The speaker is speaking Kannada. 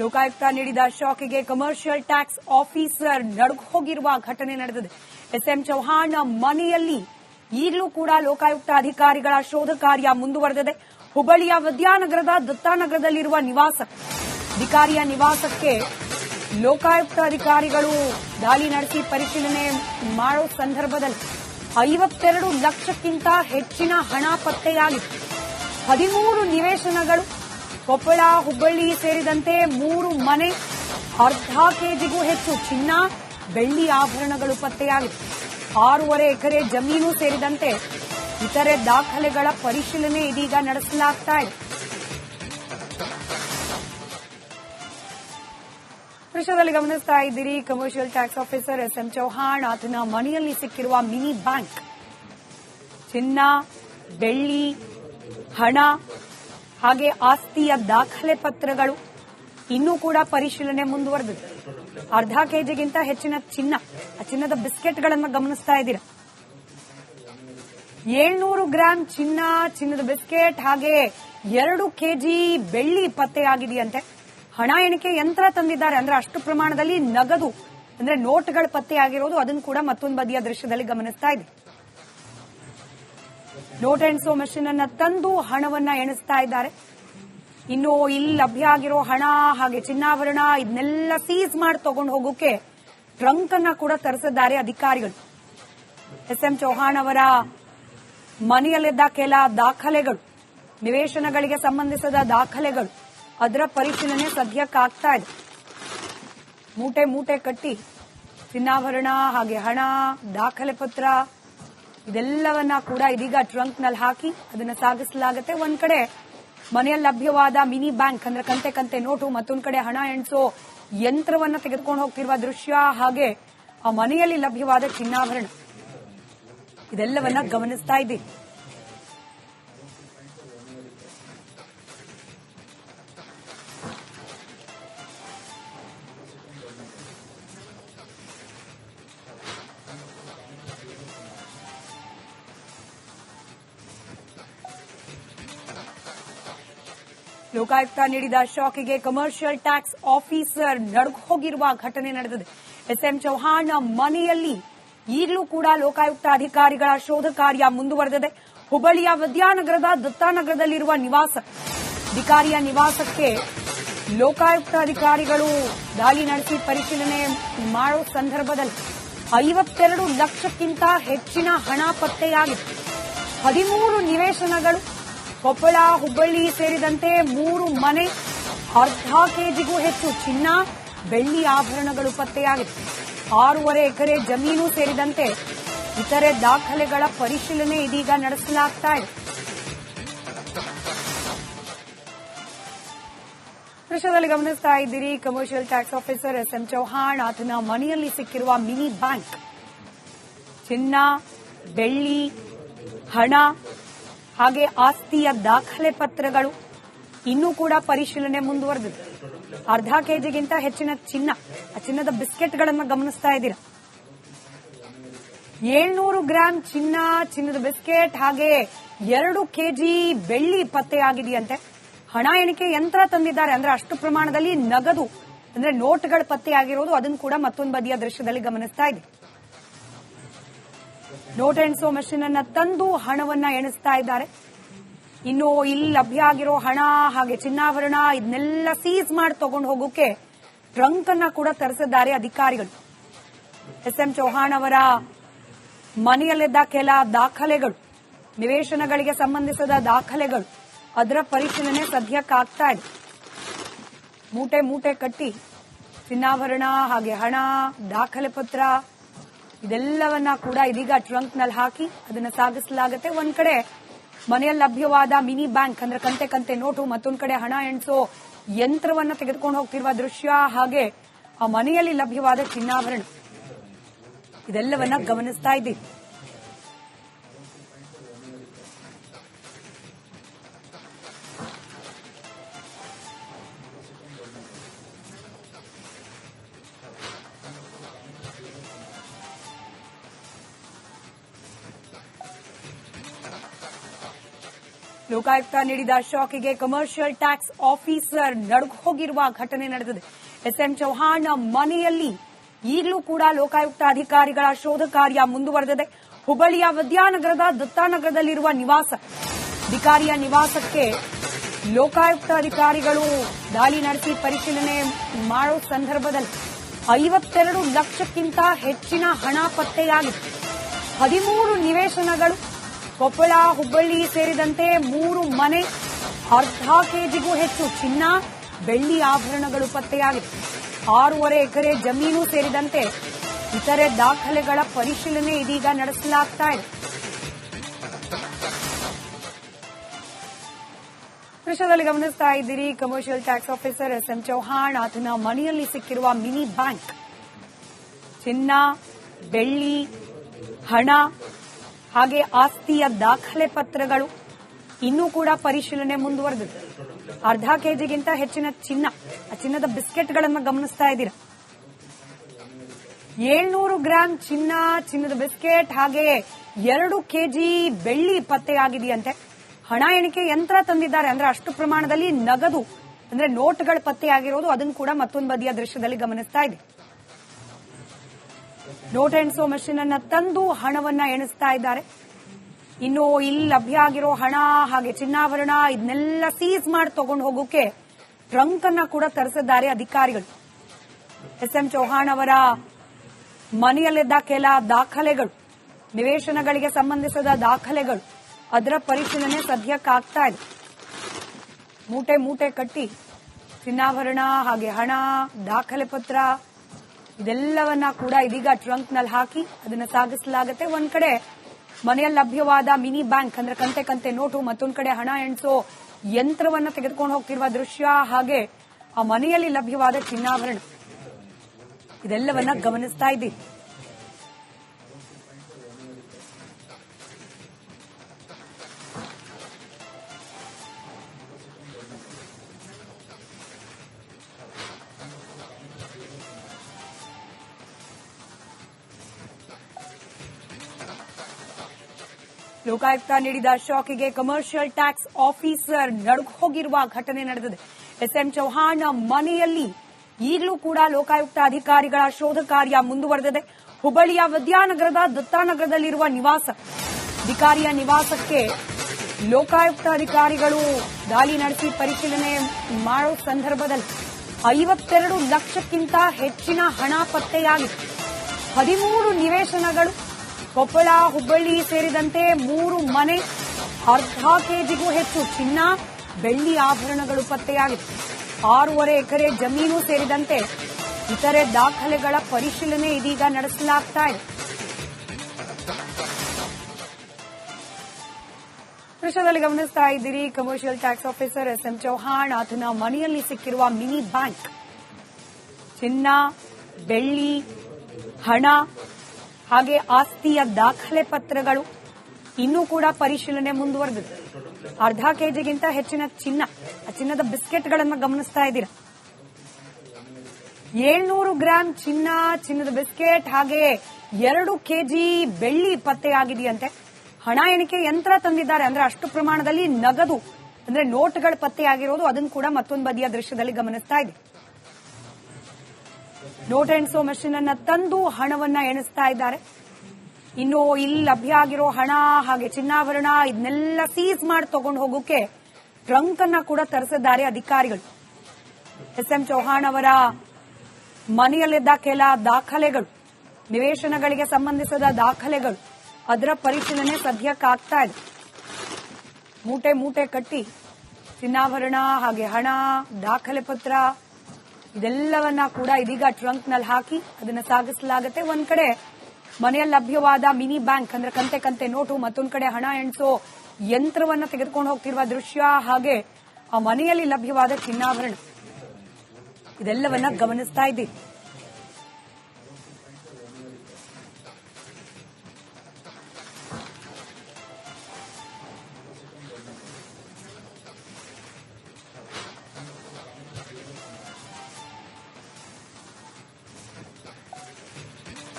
ಲೋಕಾಯುಕ್ತ ನೀಡಿದ ಶಾಕ್ಗೆ ಕಮರ್ಷಿಯಲ್ ಟ್ಯಾಕ್ಸ್ ಆಫೀಸರ್ ನಡುಗು ಹೋಗಿರುವ ಘಟನೆ ನಡೆದಿದೆ. ಎಸ್ಎಂ ಚೌಹಾಣ್ ಮನೆಯಲ್ಲಿ ಈಗಲೂ ಕೂಡ ಲೋಕಾಯುಕ್ತ ಅಧಿಕಾರಿಗಳ ಶೋಧ ಕಾರ್ಯ ಮುಂದುವರೆದಿದೆ. ಹುಬ್ಬಳ್ಳಿಯ ವಿದ್ಯಾನಗರದ ದತ್ತಾನಗರದಲ್ಲಿರುವ ನಿವಾಸ ಅಧಿಕಾರಿಯ ನಿವಾಸಕ್ಕೆ ಲೋಕಾಯುಕ್ತ ಅಧಿಕಾರಿಗಳು ದಾಳಿ ನಡೆಸಿ ಪರಿಶೀಲನೆ ಮಾಡೋ ಸಂದರ್ಭದಲ್ಲಿ ಐವತ್ತೆರಡು ಲಕ್ಷಕ್ಕಿಂತ ಹೆಚ್ಚಿನ ಹಣ ಪತ್ತೆಯಾಗಿತ್ತು ಹದಿಮೂರು ನಿವೇಶನಗಳು ಕೊಪ್ಪಳ, ಹುಬ್ಬಳ್ಳಿ ಸೇರಿದಂತೆ ಮೂರು ಮನೆ ಅರ್ಧ ಕೆಜಿಗೂ ಹೆಚ್ಚು ಚಿನ್ನ, ಬೆಳ್ಳಿ ಆಭರಣಗಳು ಪತ್ತೆಯಾಗಿದೆ ಆರೂವರೆ ಎಕರೆ ಜಮೀನು ಸೇರಿದಂತೆ ಇತರೆ ದಾಖಲೆಗಳ ಪರಿಶೀಲನೆ ಇದೀಗ ನಡೆಸಲಾಗ್ತಾ ಇದೆ. ದೃಶ್ಯದಲ್ಲಿ ಗಮನಿಸ್ತಾ ಇದ್ದೀರಿ commercial tax officer S M Chauhan. ಆತನ ಮನೆಯಲ್ಲಿ ಸಿಕ್ಕಿರುವ ಮಿನಿ ಬ್ಯಾಂಕ್. ಚಿನ್ನ, ಬೆಳ್ಳಿ, ಹಣ ಹಾಗೆ ಆಸ್ತಿಯ ದಾಖಲೆ ಪತ್ರಗಳು ಇನ್ನೂ ಕೂಡ ಪರಿಶೀಲನೆ ಮುಂದುವರೆದಿದೆ. ಅರ್ಧ ಕೆಜಿಗಿಂತ ಹೆಚ್ಚಿನ ಚಿನ್ನ, ಆ ಚಿನ್ನದ ಬಿಸ್ಕೆಟ್ಗಳನ್ನು ಗಮನಿಸ್ತಾ ಇದ್ದೀರಾ? ಏಳ್ನೂರು ಗ್ರಾಂ ಚಿನ್ನ, ಚಿನ್ನದ ಬಿಸ್ಕೆಟ್, ಹಾಗೆ ಎರಡು ಕೆಜಿ ಬೆಳ್ಳಿ ಪತ್ತೆಯಾಗಿದೆಯಂತೆ. ಹಣ ಎಣಿಕೆ ಯಂತ್ರ ತಂದಿದ್ದಾರೆ. ಅಂದ್ರೆ ಅಷ್ಟು ಪ್ರಮಾಣದಲ್ಲಿ ನಗದು, ಅಂದ್ರೆ ನೋಟ್ಗಳು ಪತ್ತೆಯಾಗಿರೋದು. ಅದನ್ನು ಕೂಡ ಮತ್ತೊಂದು ಬದಿಯ ದೃಶ್ಯದಲ್ಲಿ ಗಮನಿಸ್ತಾ ಇದೆ ನೋಟ್ ಎಣಿಸೋ ಮೆಷಿನ್ ಅನ್ನ ತಂದು ಹಣವನ್ನ ಎಣಿಸ್ತಾ ಇದ್ದಾರೆ. ಇನ್ನು ಇಲ್ಲಿ ಲಭ್ಯ ಆಗಿರೋ ಹಣ ಹಾಗೆ ಚಿನ್ನಾಭರಣ ಇದನ್ನೆಲ್ಲ ಸೀಸ್ ಮಾಡಿ ತಗೊಂಡು ಹೋಗೋಕೆ ಟ್ರಂಕ್ ಅನ್ನ ಕೂಡ ತರಿಸಿದ್ದಾರೆ ಅಧಿಕಾರಿಗಳು. ಎಸ್ ಎಂ ಚೌಹಾಣ್ ಅವರ ಮನೆಯಲ್ಲಿದ್ದ ಕೆಲ ದಾಖಲೆಗಳು, ನಿವೇಶನಗಳಿಗೆ ಸಂಬಂಧಿಸಿದ ದಾಖಲೆಗಳು ಅದರ ಪರಿಶೀಲನೆ ಸದ್ಯಕ್ಕಾಗ್ತಾ ಇದೆ. ಮೂಟೆ ಮೂಟೆ ಕಟ್ಟಿ ಚಿನ್ನಾಭರಣ ಹಾಗೆ ಹಣ, ದಾಖಲೆ ಪತ್ರ ಇದೆಲ್ಲವನ್ನ ಕೂಡ ಇದೀಗ ಟ್ರಂಕ್ನಲ್ಲಿ ಹಾಕಿ ಅದನ್ನ ಸಾಗಿಸಲಾಗುತ್ತೆ. ಒಂದ್ ಕಡೆ ಮನೆಯಲ್ಲಿ ಲಭ್ಯವಾದ ಮಿನಿ ಬ್ಯಾಂಕ್ ಅಂದ್ರೆ ಕಂತೆ ಕಂತೆ ನೋಟು, ಮತ್ತೊಂದ್ ಕಡೆ ಹಣ ಎಣಿಸೋ ಯಂತ್ರವನ್ನ ತೆಗೆದುಕೊಂಡು ಹೋಗ್ತಿರುವ ದೃಶ್ಯ ಹಾಗೆ ಆ ಮನೆಯಲ್ಲಿ ಲಭ್ಯವಾದ ಚಿನ್ನಾಭರಣ. ಇದೆಲ್ಲವನ್ನ ಗಮನಿಸ್ತಾ ಇದ್ದೀವಿ. ಲೋಕಾಯುಕ್ತ ನೀಡಿದ ಶಾಕಿಗೆ ಕಮರ್ಷಿಯಲ್ ಟ್ಯಾಕ್ಸ್ ಆಫೀಸರ್ ನಡುಗೋಗಿರುವ ಘಟನೆ ನಡೆದಿದೆ. ಎಸ್ಎಂ ಚೌಹಾಣ್ ಮನೆಯಲ್ಲಿ ಈಗಲೂ ಕೂಡ ಲೋಕಾಯುಕ್ತ ಅಧಿಕಾರಿಗಳ ಶೋಧ ಕಾರ್ಯ ಮುಂದುವರೆದಿದೆ. ಹುಬ್ಬಳ್ಳಿಯ ವಿದ್ಯಾನಗರದ ದತ್ತಾನಗರದಲ್ಲಿರುವ ನಿವಾಸ, ಅಧಿಕಾರಿಯ ನಿವಾಸಕ್ಕೆ ಲೋಕಾಯುಕ್ತ ಅಧಿಕಾರಿಗಳು ದಾಳಿ ನಡೆಸಿ ಪರಿಶೀಲನೆ ಮಾಡೋ ಸಂದರ್ಭದಲ್ಲಿ ಐವತ್ತೆರಡು ಲಕ್ಷಕ್ಕಿಂತ ಹೆಚ್ಚಿನ ಹಣ ಪತ್ತೆಯಾಗಿದೆ. ಹದಿಮೂರು ನಿವೇಶನಗಳು ಕೊಪ್ಪಳ, ಹುಬ್ಬಳ್ಳಿ ಸೇರಿದಂತೆ ಮೂರು ಮನೆ ಅರ್ಧ ಕೆಜಿಗೂ ಹೆಚ್ಚು ಚಿನ್ನ, ಬೆಳ್ಳಿ ಆಭರಣಗಳು ಪತ್ತೆಯಾಗಿದೆ ಆರೂವರೆ ಎಕರೆ ಜಮೀನು ಸೇರಿದಂತೆ ಇತರೆ ದಾಖಲೆಗಳ ಪರಿಶೀಲನೆ ಇದೀಗ ನಡೆಸಲಾಗ್ತಾ ಇದೆ. ದೃಶ್ಯದಲ್ಲಿ ಗಮನಿಸ್ತಾ ಇದ್ದೀರಿ commercial tax officer S M Chauhan. ಆತನ ಮನೆಯಲ್ಲಿ ಸಿಕ್ಕಿರುವ ಮಿನಿ ಬ್ಯಾಂಕ್. ಚಿನ್ನ, ಬೆಳ್ಳಿ, ಹಣ ಹಾಗೆ ಆಸ್ತಿಯ ದಾಖಲೆ ಪತ್ರಗಳು ಇನ್ನೂ ಕೂಡ ಪರಿಶೀಲನೆ ಮುಂದುವರೆದಿದೆ. ಅರ್ಧ ಕೆಜಿಗಿಂತ ಹೆಚ್ಚಿನ ಚಿನ್ನ, ಆ ಚಿನ್ನದ ಬಿಸ್ಕೆಟ್ಗಳನ್ನು ಗಮನಿಸ್ತಾ ಇದ್ದೀರಾ? ಏಳ್ನೂರು ಗ್ರಾಂ ಚಿನ್ನ, ಚಿನ್ನದ ಬಿಸ್ಕೆಟ್, ಹಾಗೆ ಎರಡು ಕೆಜಿ ಬೆಳ್ಳಿ ಪತ್ತೆಯಾಗಿದೆಯಂತೆ ಹಣ ಎಣಿಕೆ ಯಂತ್ರ ತಂದಿದ್ದಾರೆ. ಅಂದ್ರೆ ಅಷ್ಟು ಪ್ರಮಾಣದಲ್ಲಿ ನಗದು, ಅಂದ್ರೆ ನೋಟ್ಗಳು ಪತ್ತೆಯಾಗಿರೋದು ಅದನ್ನು ಕೂಡ ಮತ್ತೊಂದು ಬದಿಯ ದೃಶ್ಯದಲ್ಲಿ ಗಮನಿಸ್ತಾ ಇದೆ ನೋಟ್ ಎಣಿಸೋ ಮಷಿನ್ ಅನ್ನ ತಂದು ಹಣವನ್ನ ಎಣಿಸ್ತಾ ಇದ್ದಾರೆ. ಇನ್ನು ಇಲ್ಲಿ ಲಭ್ಯ ಆಗಿರೋ ಹಣ ಹಾಗೆ ಚಿನ್ನಾಭರಣ ಇದನ್ನೆಲ್ಲ ಸೀಸ್ ಮಾಡಿ ತಗೊಂಡು ಹೋಗೋಕೆ ಟ್ರಂಕ್ ಅನ್ನ ಕೂಡ ತರಿಸಿದ್ದಾರೆ ಅಧಿಕಾರಿಗಳು. ಎಸ್ ಎಂ ಚೌಹಾಣ್ ಅವರ ಮನೆಯಲ್ಲಿದ್ದ ಕೆಲ ದಾಖಲೆಗಳು, ನಿವೇಶನಗಳಿಗೆ ಸಂಬಂಧಿಸಿದ ದಾಖಲೆಗಳು, ಅದರ ಪರಿಶೀಲನೆ ಸದ್ಯಕ್ಕಾಗ್ತಾ ಇದೆ. ಮೂಟೆ ಮೂಟೆ ಕಟ್ಟಿ ಚಿನ್ನಾಭರಣ ಹಾಗೆ ಹಣ, ದಾಖಲೆ ಪತ್ರ ಇದೆಲ್ಲವನ್ನ ಕೂಡ ಇದೀಗ ಟ್ರಂಕ್ನಲ್ಲಿ ಹಾಕಿ ಅದನ್ನ ಸಾಗಿಸಲಾಗುತ್ತೆ. ಒಂದ್ ಕಡೆ ಮನೆಯಲ್ಲಿ ಲಭ್ಯವಾದ ಮಿನಿ ಬ್ಯಾಂಕ್ ಅಂದ್ರೆ ಕಂತೆ ಕಂತೆ ನೋಟು, ಮತ್ತೊಂದ್ ಕಡೆ ಹಣ ಎಣಿಸೋ ಯಂತ್ರವನ್ನ ತೆಗೆದುಕೊಂಡು ಹೋಗ್ತಿರುವ ದೃಶ್ಯ ಹಾಗೆ ಆ ಮನೆಯಲ್ಲಿ ಲಭ್ಯವಾದ ಚಿನ್ನಾಭರಣ. ಇದೆಲ್ಲವನ್ನ ಗಮನಿಸ್ತಾ ಇದ್ದೀವಿ. ಲೋಕಾಯುಕ್ತ ನೀಡಿದ ಶಾಕಿಗೆ ಕಮರ್ಷಿಯಲ್ ಟ್ಯಾಕ್ಸ್ ಆಫೀಸರ್ ನಡುಗು ಹೋಗಿರುವ ಘಟನೆ ನಡೆದಿದೆ. ಎಸ್ಎಂ ಚೌಹಾಣ್ ಮನೆಯಲ್ಲಿ ಈಗಲೂ ಕೂಡ ಲೋಕಾಯುಕ್ತ ಅಧಿಕಾರಿಗಳ ಶೋಧ ಕಾರ್ಯ ಮುಂದುವರೆದಿದೆ. ಹುಬ್ಬಳ್ಳಿಯ ವಿದ್ಯಾನಗರದ ದತ್ತಾನಗರದಲ್ಲಿರುವ ನಿವಾಸ, ಅಧಿಕಾರಿಯ ನಿವಾಸಕ್ಕೆ ಲೋಕಾಯುಕ್ತ ಅಧಿಕಾರಿಗಳು ದಾಳಿ ನಡೆಸಿ ಪರಿಶೀಲನೆ ಮಾಡೋ ಸಂದರ್ಭದಲ್ಲಿ ಐವತ್ತೆರಡು ಲಕ್ಷಕ್ಕಿಂತ ಹೆಚ್ಚಿನ ಹಣ ಪತ್ತೆಯಾಗಿತ್ತು ಹದಿಮೂರು ನಿವೇಶನಗಳು ಕೊಪ್ಪಳ, ಹುಬ್ಬಳ್ಳಿ ಸೇರಿದಂತೆ ಮೂರು ಮನೆ ಅರ್ಧ ಕೆಜಿಗೂ ಹೆಚ್ಚು ಚಿನ್ನ, ಬೆಳ್ಳಿ ಆಭರಣಗಳು ಪತ್ತೆಯಾಗಿದೆ ಆರೂವರೆ ಎಕರೆ ಜಮೀನು ಸೇರಿದಂತೆ ಇತರೆ ದಾಖಲೆಗಳ ಪರಿಶೀಲನೆ ಇದೀಗ ನಡೆಸಲಾಗ್ತಾ ಇದೆ. ದೃಶ್ಯದಲ್ಲಿ ಗಮನಿಸ್ತಾ ಇದ್ದೀರಿ commercial tax officer S M Chauhan. ಆತನ ಮನೆಯಲ್ಲಿ ಸಿಕ್ಕಿರುವ ಮಿನಿ ಬ್ಯಾಂಕ್. ಚಿನ್ನ, ಬೆಳ್ಳಿ, ಹಣ ಹಾಗೆ ಆಸ್ತಿಯ ದಾಖಲೆ ಪತ್ರಗಳು ಇನ್ನೂ ಕೂಡ ಪರಿಶೀಲನೆ ಮುಂದುವರೆದಿದೆ. ಅರ್ಧ ಕೆಜಿಗಿಂತ ಹೆಚ್ಚಿನ ಚಿನ್ನ, ಆ ಚಿನ್ನದ ಬಿಸ್ಕೆಟ್ಗಳನ್ನು ಗಮನಿಸ್ತಾ ಇದ್ದೀರಾ? ಏಳ್ನೂರು ಗ್ರಾಂ ಚಿನ್ನ, ಚಿನ್ನದ ಬಿಸ್ಕೆಟ್, ಹಾಗೆ ಎರಡು ಕೆಜಿ ಬೆಳ್ಳಿ ಪತ್ತೆಯಾಗಿದೆಯಂತೆ ಹಣ ಎಣಿಕೆ ಯಂತ್ರ ತಂದಿದ್ದಾರೆ. ಅಂದ್ರೆ ಅಷ್ಟು ಪ್ರಮಾಣದಲ್ಲಿ ನಗದು, ಅಂದ್ರೆ ನೋಟ್ಗಳು ಪತ್ತೆಯಾಗಿರೋದು ಅದನ್ನು ಕೂಡ ಮತ್ತೊಂದು ಬದಿಯ ದೃಶ್ಯದಲ್ಲಿ ಗಮನಿಸ್ತಾ ಇದೆ ನೋಟ್ ಎಣಿಸೋ ಮೆಷಿನ್ ಅನ್ನ ತಂದು ಹಣವನ್ನ ಎಣಿಸ್ತಾ ಇದ್ದಾರೆ. ಇನ್ನು ಇಲ್ಲಿ ಲಭ್ಯ ಆಗಿರೋ ಹಣ, ಹಾಗೆ ಚಿನ್ನಾಭರಣ ಇದನ್ನೆಲ್ಲ ಸೀಸ್ ಮಾಡಿ ತಗೊಂಡು ಹೋಗೋಕೆ ಟ್ರಂಕ್ ಅನ್ನ ಕೂಡ ತರಿಸಿದ್ದಾರೆ ಅಧಿಕಾರಿಗಳು. ಎಸ್ ಎಂ ಚೌಹಾಣ್ ಅವರ ಮನೆಯಲ್ಲಿದ್ದ ಕೆಲ ದಾಖಲೆಗಳು, ನಿವೇಶನಗಳಿಗೆ ಸಂಬಂಧಿಸಿದ ದಾಖಲೆಗಳು, ಅದರ ಪರಿಶೀಲನೆ ಸದ್ಯಕ್ಕಾಗ್ತಾ ಇದೆ. ಮೂಟೆ ಮೂಟೆ ಕಟ್ಟಿ ಚಿನ್ನಾಭರಣ, ಹಾಗೆ ಹಣ, ದಾಖಲೆ ಪತ್ರ ಇದೆಲ್ಲವನ್ನ ಕೂಡ ಇದೀಗ ಟ್ರಂಕ್ನಲ್ಲಿ ಹಾಕಿ ಅದನ್ನ ಸಾಗಿಸಲಾಗುತ್ತೆ. ಒಂದ್ ಕಡೆ ಮನೆಯಲ್ಲಿ ಲಭ್ಯವಾದ ಮಿನಿ ಬ್ಯಾಂಕ್ ಅಂದ್ರೆ ಕಂತೆ ಕಂತೆ ನೋಟು, ಮತ್ತೊಂದ್ ಕಡೆ ಹಣ ಎಣಿಸೋ ಯಂತ್ರವನ್ನ ತೆಗೆದುಕೊಂಡು ಹೋಗ್ತಿರುವ ದೃಶ್ಯ ಹಾಗೆ ಆ ಮನೆಯಲ್ಲಿ ಲಭ್ಯವಾದ ಚಿನ್ನಾಭರಣ. ಇದೆಲ್ಲವನ್ನ ಗಮನಿಸ್ತಾ ಇದ್ದೀವಿ. ಲೋಕಾಯುಕ್ತ ನೀಡಿದ ಶಾಕಿಗೆ ಕಮರ್ಷಿಯಲ್ ಟ್ಯಾಕ್ಸ್ ಆಫೀಸರ್ ನಡುಗು ಹೋಗಿರುವ ಘಟನೆ ನಡೆದಿದೆ. ಎಸ್ಎಂ ಚೌಹಾಣ್ ಮನೆಯಲ್ಲಿ ಈಗಲೂ ಕೂಡ ಲೋಕಾಯುಕ್ತ ಅಧಿಕಾರಿಗಳ ಶೋಧ ಕಾರ್ಯ ಮುಂದುವರೆದಿದೆ. ಹುಬ್ಬಳ್ಳಿಯ ವಿದ್ಯಾನಗರದ ದತ್ತಾನಗರದಲ್ಲಿರುವ ನಿವಾಸ, ಅಧಿಕಾರಿಯ ನಿವಾಸಕ್ಕೆ ಲೋಕಾಯುಕ್ತ ಅಧಿಕಾರಿಗಳು ದಾಳಿ ನಡೆಸಿ ಪರಿಶೀಲನೆ ಮಾಡೋ ಸಂದರ್ಭದಲ್ಲಿ ಐವತ್ತೆರಡು ಲಕ್ಷಕ್ಕಿಂತ ಹೆಚ್ಚಿನ ಹಣ ಪತ್ತೆಯಾಗಿದೆ. ಹದಿಮೂರು ನಿವೇಶನಗಳು ಕೊಪ್ಪಳ, ಹುಬ್ಬಳ್ಳಿ ಸೇರಿದಂತೆ ಮೂರು ಮನೆ ಅರ್ಧ ಕೆಜಿಗೂ ಹೆಚ್ಚು ಚಿನ್ನ, ಬೆಳ್ಳಿ ಆಭರಣಗಳು ಪತ್ತೆಯಾಗಿದೆ ಆರೂವರೆ ಎಕರೆ ಜಮೀನು ಸೇರಿದಂತೆ ಇತರೆ ದಾಖಲೆಗಳ ಪರಿಶೀಲನೆ ಇದೀಗ ನಡೆಸಲಾಗ್ತಾ ಇದೆ. ದೃಶ್ಯದಲ್ಲಿ ಗಮನಿಸ್ತಾ ಇದ್ದೀರಿ commercial tax officer S M Chauhan. ಆತನ ಮನೆಯಲ್ಲಿ ಸಿಕ್ಕಿರುವ ಮಿನಿ ಬ್ಯಾಂಕ್. ಚಿನ್ನ, ಬೆಳ್ಳಿ, ಹಣ ಹಾಗೆ ಆಸ್ತಿಯ ದಾಖಲೆ ಪತ್ರಗಳು ಇನ್ನೂ ಕೂಡ ಪರಿಶೀಲನೆ ಮುಂದುವರೆದಿದೆ. ಅರ್ಧ ಕೆಜಿಗಿಂತ ಹೆಚ್ಚಿನ ಚಿನ್ನ, ಆ ಚಿನ್ನದ ಬಿಸ್ಕೆಟ್ಗಳನ್ನು ಗಮನಿಸ್ತಾ ಇದ್ದೀರಾ? ಏಳ್ನೂರು ಗ್ರಾಂ ಚಿನ್ನ, ಚಿನ್ನದ ಬಿಸ್ಕೆಟ್, ಹಾಗೆ ಎರಡು ಕೆಜಿ ಬೆಳ್ಳಿ ಪತ್ತೆಯಾಗಿದೆಯಂತೆ ಹಣ ಎಣಿಕೆ ಯಂತ್ರ ತಂದಿದ್ದಾರೆ. ಅಂದ್ರೆ ಅಷ್ಟು ಪ್ರಮಾಣದಲ್ಲಿ ನಗದು, ಅಂದ್ರೆ ನೋಟ್ಗಳು ಪತ್ತೆಯಾಗಿರೋದು ಅದನ್ನು ಕೂಡ ಮತ್ತೊಂದು ಬದಿಯ ದೃಶ್ಯದಲ್ಲಿ ಗಮನಿಸ್ತಾ ಇದೆ ನೋಟ್ ಎಣಿಸೋ ಮೆಷಿನ್ ಅನ್ನ ತಂದು ಹಣವನ್ನ ಎಣಿಸ್ತಾ ಇದ್ದಾರೆ. ಇನ್ನು ಇಲ್ಲಿ ಲಭ್ಯ ಆಗಿರೋ ಹಣ, ಹಾಗೆ ಚಿನ್ನಾಭರಣ ಇದನ್ನೆಲ್ಲ ಸೀಸ್ ಮಾಡಿ ತಗೊಂಡು ಹೋಗೋಕೆ ಟ್ರಂಕ್ ಅನ್ನ ಕೂಡ ತರಿಸಿದ್ದಾರೆ ಅಧಿಕಾರಿಗಳು. ಎಸ್ ಎಂ ಚೌಹಾಣ್ ಅವರ ಮನೆಯಲ್ಲಿದ್ದ ಕೆಲ ದಾಖಲೆಗಳು, ನಿವೇಶನಗಳಿಗೆ ಸಂಬಂಧಿಸಿದ ದಾಖಲೆಗಳು, ಅದರ ಪರಿಶೀಲನೆ ಸದ್ಯಕ್ಕಾಗ್ತಾ ಇದೆ. ಮೂಟೆ ಮೂಟೆ ಕಟ್ಟಿ ಚಿನ್ನಾಭರಣ, ಹಾಗೆ ಹಣ, ದಾಖಲೆ ಪತ್ರ ಇದೆಲ್ಲವನ್ನ ಕೂಡ ಇದೀಗ ಟ್ರಂಕ್ನಲ್ಲಿ ಹಾಕಿ ಅದನ್ನ ಸಾಗಿಸಲಾಗುತ್ತೆ. ಒಂದ್ ಕಡೆ ಮನೆಯಲ್ಲಿ ಲಭ್ಯವಾದ ಮಿನಿ ಬ್ಯಾಂಕ್ ಅಂದ್ರೆ ಕಂತೆ ಕಂತೆ ನೋಟು, ಮತ್ತೊಂದ್ ಕಡೆ ಹಣ ಎಣಿಸೋ ಯಂತ್ರವನ್ನ ತೆಗೆದುಕೊಂಡು ಹೋಗ್ತಿರುವ ದೃಶ್ಯ ಹಾಗೆ ಆ ಮನೆಯಲ್ಲಿ ಲಭ್ಯವಾದ ಚಿನ್ನಾಭರಣ. ಇದೆಲ್ಲವನ್ನ ಗಮನಿಸ್ತಾ ಇದ್ದೀವಿ